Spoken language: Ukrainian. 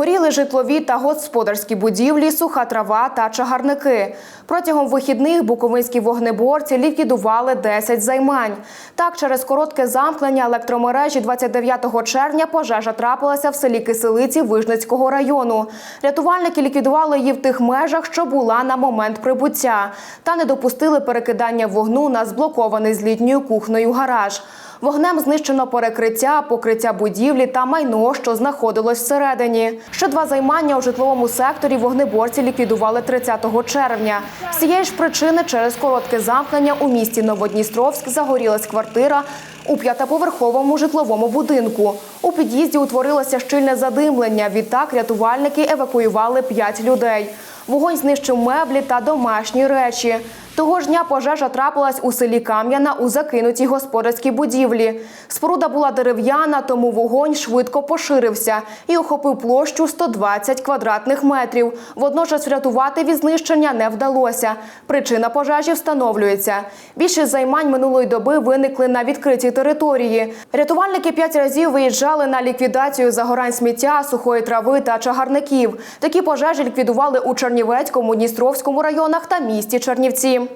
Горіли житлові та господарські будівлі, суха трава та чагарники. Протягом вихідних буковинські вогнеборці ліквідували 10 займань. Так, через коротке замкнення електромережі 29 червня пожежа трапилася в селі Киселиці Вижницького району. Рятувальники ліквідували її в тих межах, що була на момент прибуття, та не допустили перекидання вогну на зблокований з літньою кухнею гараж. Вогнем знищено перекриття, покриття будівлі та майно, що знаходилось всередині. Ще два займання у житловому секторі вогнеборці ліквідували 30 червня. З цієї ж причини через коротке замкнення у місті Новодністровськ загорілась квартира у п'ятиповерховому житловому будинку. У під'їзді утворилося щільне задимлення. Відтак рятувальники евакуювали п'ять людей. Вогонь знищив меблі та домашні речі. Того ж дня пожежа трапилась у селі Кам'яна у закинутій господарській будівлі. Споруда була дерев'яна, тому вогонь швидко поширився і охопив площу 120 квадратних метрів. Водночас врятувати від знищення не вдалося. Причина пожежі встановлюється. Більшість займань минулої доби виникли на відкритій території. Рятувальники п'ять разів виїжджали на ліквідацію загорань сміття, сухої трави та чагарників. Такі пожежі ліквідували у Чернівецькому, Дністровському районах та місті Чернівці.